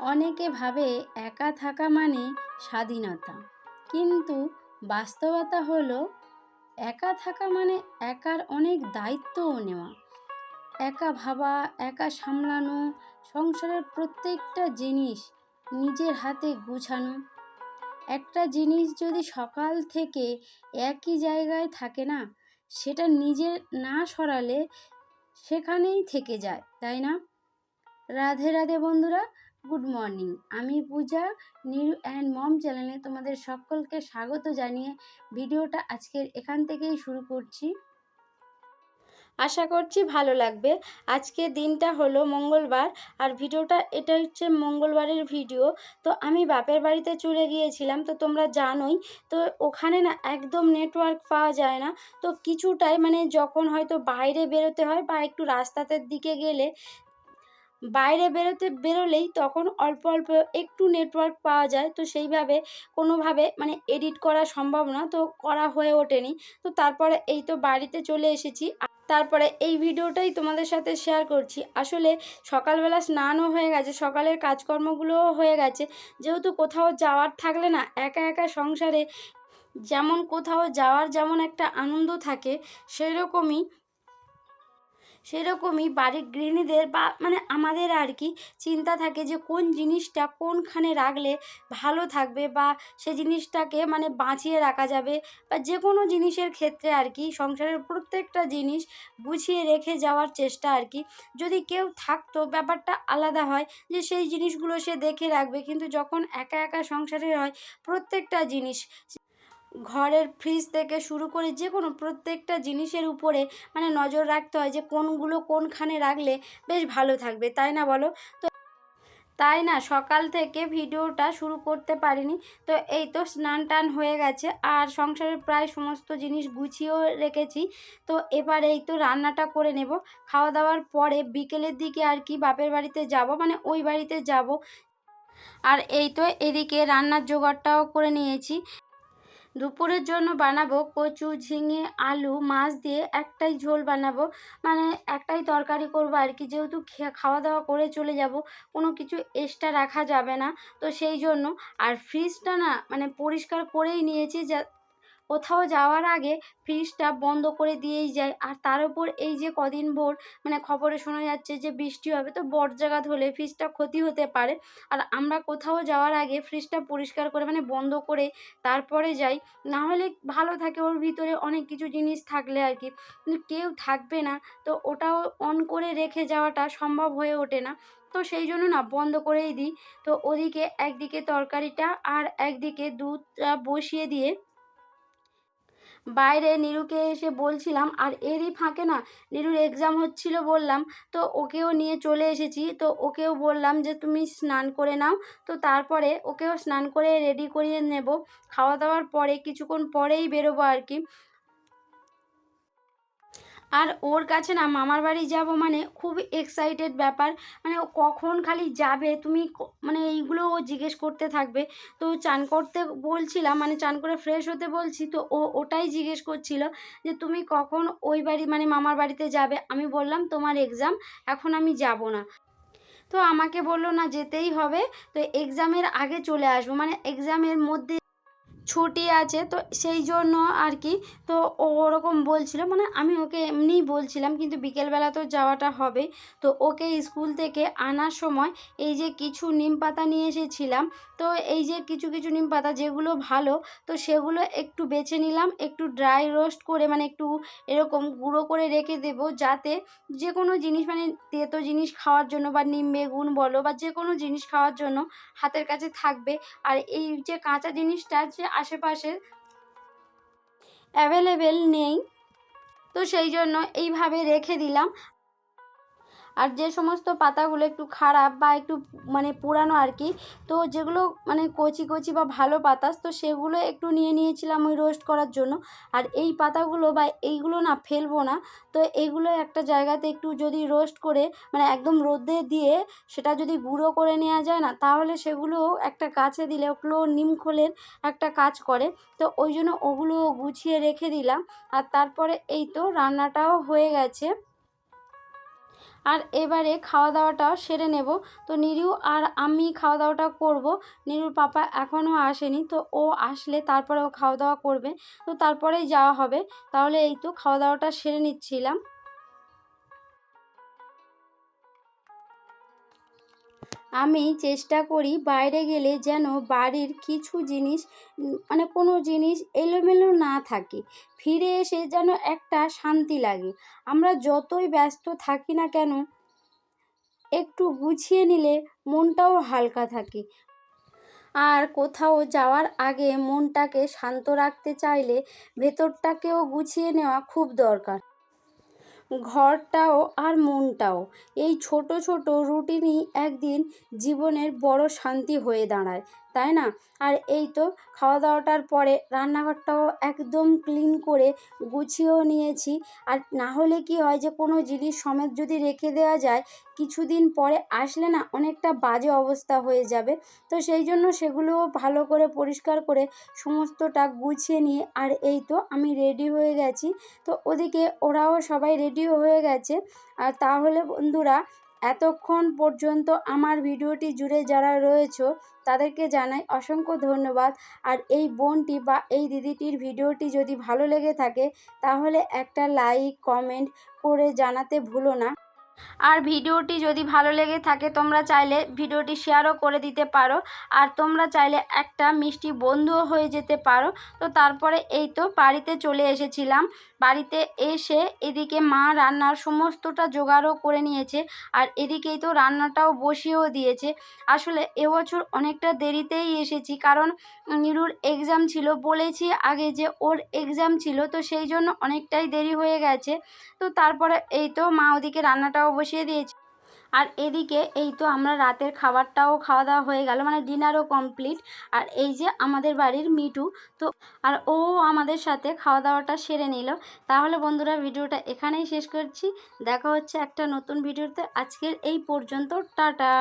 অনেকে ভাবে একা থাকা মানে স্বাধীনতা। কিন্তু বাস্তবতা হলো, একা থাকা মানে একার অনেক দায়িত্বও নেওয়া। একা ভাবা, একা সামলানো, সংসারের প্রত্যেকটা জিনিস নিজের হাতে গুছানো। একটা জিনিস যদি সকাল থেকে একই জায়গায় থাকে না, সেটা নিজের না সরালে সেখানেই থেকে যায়, তাই না? রাধে রাধে বন্ধুরা গুড মর্নিং। আমি পূজা, নিউ অ্যান্ড মম চ্যানেলে তোমাদের সকলকে স্বাগত জানিয়ে ভিডিওটা আজকের এখান থেকেই শুরু করছি। আশা করছি ভালো লাগবে। আজকে দিনটা হলো মঙ্গলবার আর ভিডিওটা এটা হচ্ছে মঙ্গলবারের ভিডিও। তো আমি বাপের বাড়িতে চলে গিয়েছিলাম, তো তোমরা জানোই, তো ওখানে না একদম নেটওয়ার্ক পাওয়া যায় না। তো কিছুটাই মানে যখন হয়তো বাইরে বেরোতে হয় বা একটু রাস্তাতের দিকে গেলে বাইরে বেরোতে, বেরোলেই তখন অল্প অল্প একটু নেটওয়ার্ক পাওয়া যায়। তো সেইভাবে কোনোভাবে মানে এডিট করা সম্ভব না। তো করা হয়ে ওঠেনি। তো তারপরে এই তো বাড়িতে চলে এসেছি। তারপরে এই ভিডিওটাই তোমাদের সাথে শেয়ার করছি। আসলে সকালবেলা স্নানও হয়ে গেছে, সকালের কাজকর্মগুলোও হয়ে গেছে। যেহেতু কোথাও যাওয়ার থাকলে না, একা একা সংসারে যেমন কোথাও যাওয়ার যেমন একটা আনন্দ থাকে সেই রকমই সেরকমই বাড়ির গৃহিণীদের বা মানে আমাদের আর কি চিন্তা থাকে যে কোন জিনিসটা কোনখানে রাখলে ভালো থাকবে বা সে জিনিসটাকে মানে বাঁচিয়ে রাখা যাবে বা যে কোনো জিনিসের ক্ষেত্রে আর কি সংসারের প্রত্যেকটা জিনিস গুছিয়ে রেখে যাওয়ার চেষ্টা আর কি। যদি কেউ থাকতো ব্যাপারটা আলাদা হয় যে সেই জিনিসগুলো সে দেখে রাখবে কিন্তু যখন একা একা সংসারের হয় প্রত্যেকটা জিনিস ঘরের ফ্রিজ থেকে শুরু করে যে কোনো প্রত্যেকটা জিনিসের উপরে মানে নজর রাখতে হয় যে কোনগুলো কোনখানে রাখলে বেশ ভালো থাকবে, তাই না বলো? তো তাই না, সকাল থেকে ভিডিওটা শুরু করতে পারিনি। তো এই তো স্নান টান হয়ে গেছে আর সংসারের প্রায় সমস্ত জিনিস গুছিয়েও রেখেছি। তো এবার এই তো রান্নাটা করে নেব। খাওয়া দাওয়ার পরে বিকেলের দিকে আর কি বাপের বাড়িতে যাব মানে ওই বাড়িতে যাব। আর এই তো এদিকে রান্নার জোগাড়টাও করে নিয়েছি। দুপুরের জন্য বানাবো কচু, ঝিঙে, আলু, মাছ দিয়ে একটাই ঝোল বানাবো। মানে একটাই তরকারি করব আর কি। যেহেতু খাওয়া দাওয়া করে চলে যাব, কোনো কিছু এক্সট্রা রাখা যাবে না। তো সেই জন্য আর ফ্রিজটা না মানে পরিষ্কার করেই নিয়েছি যা কোথাও যাওয়ার আগে ফ্রিজটা বন্ধ করে দিয়েই যায়। আর তার উপর এই যে কদিন ভোর মানে খবরে শোনা যাচ্ছে যে বৃষ্টি হবে, তো বজ্রাঘাত হলে ফ্রিজটা ক্ষতি হতে পারে। আর আমরা কোথাও যাওয়ার আগে ফ্রিজটা পরিষ্কার করে মানে বন্ধ করে তারপরে যাই। না হলে ভালো থাকে, ওর ভিতরে অনেক কিছু জিনিস থাকলে আর কি। কিন্তু কেউ থাকবে না, তো ওটাও অন করে রেখে যাওয়াটা সম্ভব হয়ে ওঠে না। তো সেই জন্য না বন্ধ করেই দিই। তো ওদিকে একদিকে তরকারিটা আর একদিকে দুধটা বসিয়ে দিয়ে বাইরে নিরুকে এসে বলছিলাম, আর এরই ফাঁকে না নিরুর এক্সাম হচ্ছিল বললাম, তো ওকেও নিয়ে চলে এসেছি, তো ওকেও বললাম যে তুমি স্নান করে নাও, তো তারপরে ওকেও স্নান করে রেডি করিয়ে নেব, খাওয়া দাওয়ার পরে কিছুক্ষণ পরেই বেরোবো আর কি। আর ওর কাছে না মামার বাড়ি যাব মানে খুব এক্সাইটেড ব্যাপার। মানে ও কখন খালি যাবে? তুমি মানে এইগুলো ও জিজ্ঞেস করতে থাকবে। তো চান করতে বলছিলাম মানে চান করে ফ্রেশ হতে বলছি, তো ও ওটাই জিজ্ঞেস করছিল যে তুমি কখন ওই বাড়ি মানে মামার বাড়িতে যাবে? আমি বললাম, তোমার এক্সাম এখন আমি যাব না। তো আমাকে বলল, না, যেতেই হবে। তো এক্সামের আগে চলে আসব। মানে এক্সামের মধ্যে ছুটি আছে, তো সেই জন্য আর কি, তো ওরকম বলছিল মানে আমি ওকে এমনিই বলছিলাম, কিন্তু বিকেলবেলা তো যাওয়াটা হবে। তো ওকে স্কুল থেকে আনার সময় এই যে কিছু নিম পাতা নিয়ে এসেছিলাম, তো এই যে কিছু কিছু নিম পাতা যেগুলো ভালো, তো সেগুলো একটু বেছে নিলাম, একটু ড্রাই রোস্ট করে মানে একটু এরকম গুঁড়ো করে রেখে দেব, যাতে যে কোনো জিনিস মানে তেতো জিনিস খাওয়ার জন্য বা নিম, বেগুন বলো, বা যে কোনো জিনিস খাওয়ার জন্য হাতের কাছে থাকবে। আর এই যে কাঁচা জিনিসটা যে আশেপাশে অ্যাভেলেবেল নেই। তো সেই জন্য এইভাবে রেখে দিলাম। আর যে সমস্ত পাতাগুলো একটু খারাপ বা একটু মানে পুরানো আর কি, তো যেগুলো মানে কচি কচি বা ভালো পাতা তো সেগুলো একটু নিয়ে নিয়েছিলাম ওই রোস্ট করার জন্য। আর এই পাতাগুলো বা এইগুলো না ফেলব না, তো এইগুলো একটা জায়গাতে একটু যদি রোস্ট করে মানে একদম রোদে দিয়ে সেটা যদি গুঁড়ো করে নেওয়া যায় না, তাহলে সেগুলো একটা গাছে দিলে, ওগুলো নিমখোলের একটা কাজ করে। তো ওই জন্য ওগুলো গুছিয়ে রেখে দিলাম। আর তারপরে এই তো রান্নাটাও হয়ে গেছে। আর এবারে খাওয়া দাওয়াটাও সেরে নেব। তো নিরু আর আমি খাওয়া দাওয়াটা করব। নিরুর পাপা এখনও আসেনি, তো ও আসলে তারপরে ও খাওয়া দাওয়া করবে। তো তারপরেই যাওয়া হবে। তাহলে এই তো খাওয়া দাওয়াটা সেরে নিচ্ছিলাম। আমি চেষ্টা করি বাইরে গেলে যেন বাড়ির কিছু জিনিস মানে কোনো জিনিস এলোমেলো না থাকে। ফিরে এসে যেন একটা শান্তি লাগে। আমরা যতই ব্যস্ত থাকি না কেন, একটু গুছিয়ে নিলে মনটাও হালকা থাকে। আর কোথাও যাওয়ার আগে মনটাকে শান্ত রাখতে চাইলে ভেতরটাকেও গুছিয়ে নেওয়া খুব দরকার। ঘরটাও আর মনটাও। এই ছোট ছোট রুটিনই একদিন জীবনের বড় শান্তি হয়ে দাঁড়ায়। তাই না? আর এই তো খাওয়া দাওয়াটার পরে রান্নাঘরটাও একদম ক্লিন করে গুছিয়েও নিয়েছি। আর না হলে কি হয় যে, কোনো জিনিস সমেত যদি রেখে দেওয়া যায়, কিছুদিন পরে আসলে না অনেকটা বাজে অবস্থা হয়ে যাবে। তো সেই জন্য সেগুলোও ভালো করে পরিষ্কার করে সমস্তটা গুছিয়ে নিয়ে, আর এই তো আমি রেডি হয়ে গেছি। তো ওদিকে ওরাও সবাই রেডিও হয়ে গেছে। আর তাহলে বন্ধুরা এতক্ষণ পর্যন্ত আমার ভিডিওটি জুড়ে যারা রয়েছে, তাদেরকে জানাই অসংখ্য ধন্যবাদ। আর এই বোনটি বা এই দিদিটির ভিডিওটি যদি ভালো লেগে থাকে, তাহলে একটা লাইক, কমেন্ট করে জানাতে ভুলো না। আর ভিডিওটি যদি ভালো লেগে থাকে, তোমরা চাইলে ভিডিওটি শেয়ারও করে দিতে পারো। আর তোমরা চাইলে একটা মিষ্টি বন্ধুও হয়ে যেতে পারো। তো তারপরে এই তো বাড়িতে চলে এসেছিলাম। বাড়িতে এসে এদিকে মা রান্নার সমস্তটা জোগাড়ও করে নিয়েছে আর এদিকেই তো রান্নাটাও বসিয়েও দিয়েছে। আসলে এবছর অনেকটা দেরিতেই এসেছি কারণ নিরুর এক্সাম ছিল। বলেছি আগে যে ওর এক্সাম ছিল, তো সেই জন্য অনেকটাই দেরি হয়ে গেছে। তো তারপরে এই তো মা ওদিকে রান্নাটাও বসিয়ে দিয়েছি। আর এদিকে এই তো আমরা রাতের খাবারটাও খাওয়া দাওয়া হয়ে গেল মানে ডিনারও কমপ্লিট। আর এই যে আমাদের বাড়ির মিটু তো আর ও আমাদের সাথে খাওয়া দাওয়াটা সেরে নিল। তাহলে বন্ধুরা ভিডিওটা এখানেই শেষ করছি। দেখা হচ্ছে একটা নতুন ভিডিওতে। আজকের এই পর্যন্ত, টাটা।